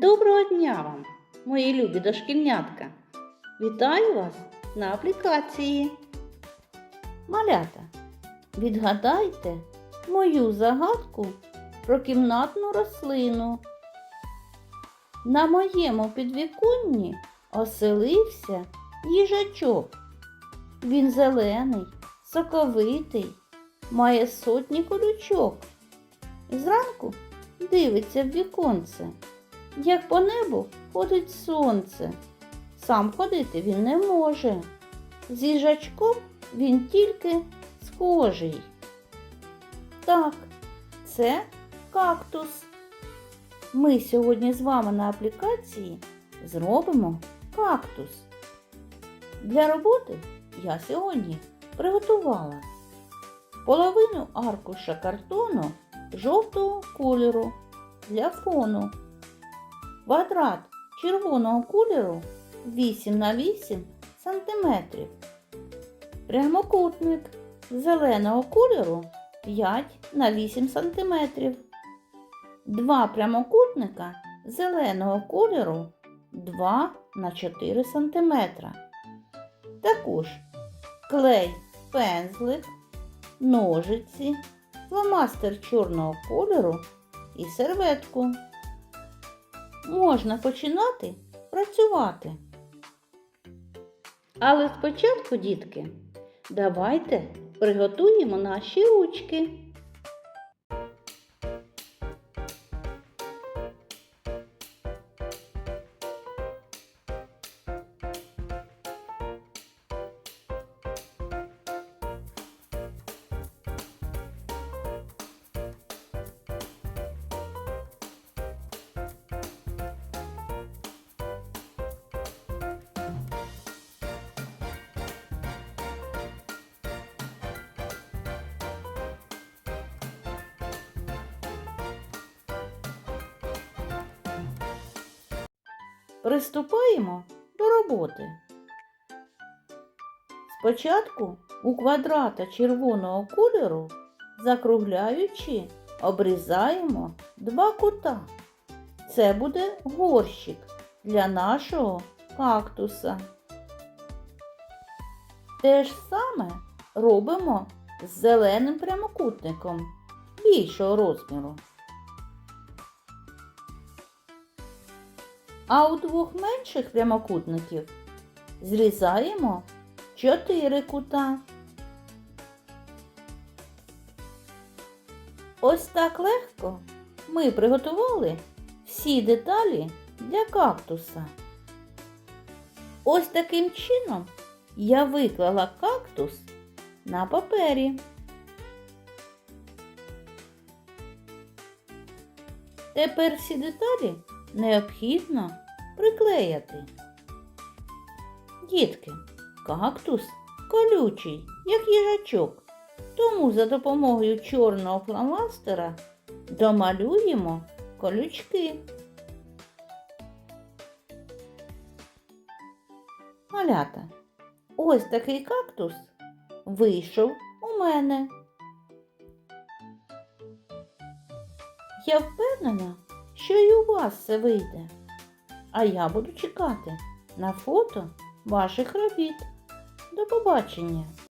Доброго дня вам, мої любі дошкільнятка! Вітаю вас на аплікації. Малята, відгадайте мою загадку про кімнатну рослину. На моєму підвіконні оселився їжачок. Він зелений, соковитий, має сотні колючок. Зранку дивиться в віконце, як по небу ходить сонце. Сам ходити він не може. З їжачком він тільки схожий. Так, це кактус. Ми сьогодні з вами на аплікації зробимо кактус. Для роботи я сьогодні приготувала половину аркуша картону жовтого кольору для фону, квадрат червоного кольору 8 на 8 см, прямокутник зеленого кольору 5 на 8 см, два прямокутника зеленого кольору 2 на 4 см. Також клей, пензлик, ножиці, фломастер чорного кольору і серветку. Можна починати працювати. Але спочатку, дітки, давайте приготуємо наші ручки. Приступаємо до роботи. Спочатку у квадрата червоного кольору, закругляючи, обрізаємо два кута. Це буде горщик для нашого кактуса. Те ж саме робимо з зеленим прямокутником більшого розміру. А у двох менших прямокутників зрізаємо 4 кута. Ось так легко ми приготували всі деталі для кактуса. Ось таким чином я виклала кактус на папері. Тепер всі деталі необхідно приклеяти. Дітки, кактус колючий, як їжачок, тому за допомогою чорного фломастера домалюємо колючки. Малята, ось такий кактус вийшов у мене. Я впевнена, що і у вас все вийде. А я буду чекати на фото ваших робіт. До побачення!